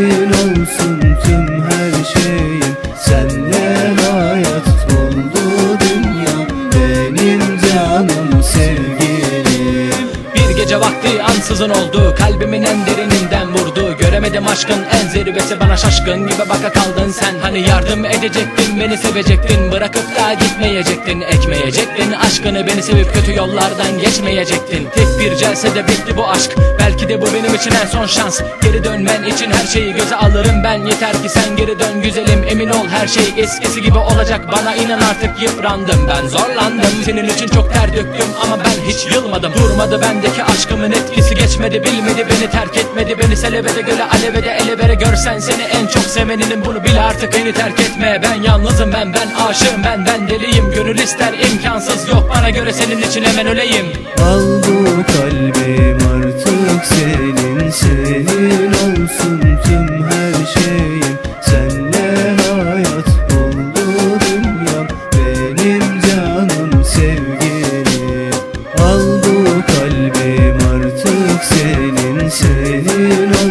Senin olsun tüm her şeyim. Senle hayat oldu dünya Benim canım sevgilim. Bir gece vakti ansızın oldu. Kalbimin en derininden vurdu. Göremedim aşkın en zirvesi bana şaşkın gibi baka kaldın sen. Hani yardım edecektin beni sevecektin. Bırakıp da gitmeyecektin ekmeyecektin. Aşkını beni sevip kötü yollardan geçmeyecektin. Tek bir celsede bitti bu aşk. Belki de bu benim için en son şans. Geri dönmen için her şeyi göze alırım ben. Yeter ki sen geri dön güzelim emin ol her şey eskisi gibi olacak. Bana inan artık yıprandım ben zorlandım. Senin için çok ter döktüm ama ben hiç yılmadım. Durmadı bendeki aşkımın etkisi geçmedi Bilmedi beni terk etmedi. Beni selebede göle alevede ele vere Görsen seni. En çok seveninim bunu bil artık beni terk etme. Ben yalnızım ben ben aşığım ben ben deliyim. Gönül ister imkansız. Yok bana göre senin için hemen öleyim. Al bu kalbim artık senin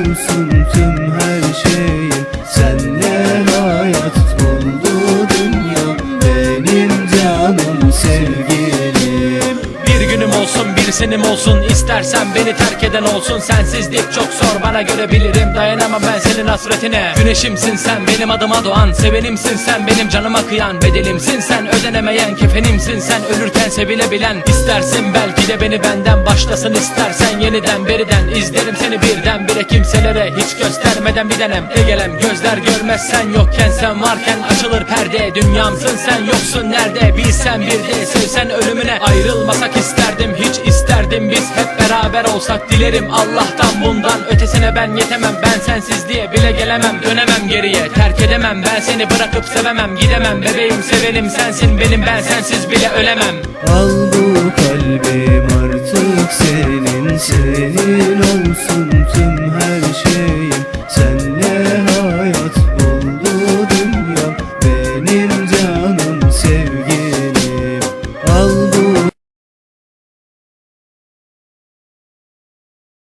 Senin olsun tüm her şeyim Senle hayat oldu dünyam Benim canım sevgilim senim olsun İstersen beni terk eden olsun. Sensizlik çok zor bana göre bilirim. Dayanamam ben senin hasretine. Güneşimsin sen benim adıma doğan. Sevenimsin sen benim canıma kıyan. Bedelimsin sen ödenemeyen Kefenimsin sen. Ölürken sevilebilen İstersin belki de beni benden başlasın istersen. Yeniden beriden izlerim seni birden bire kimselere Hiç göstermeden bir denem. Egelem gözler görmezsen yokken sen varken açılır perde. Dünyamsın sen yoksun nerede? Bilsen bir de sevsen ölümüne. Ayrılmasak isterdim hiç beraber olsak dilerim Allah'tan bundan. Ötesine ben yetemem ben sensiz diye bile gelemem. Dönemem geriye terk edemem. Ben seni bırakıp sevemem gidemem. Bebeğim sevenim sensin benim ben sensiz bile ölemem. Al bu kalbim artık senin Senin olsun tüm her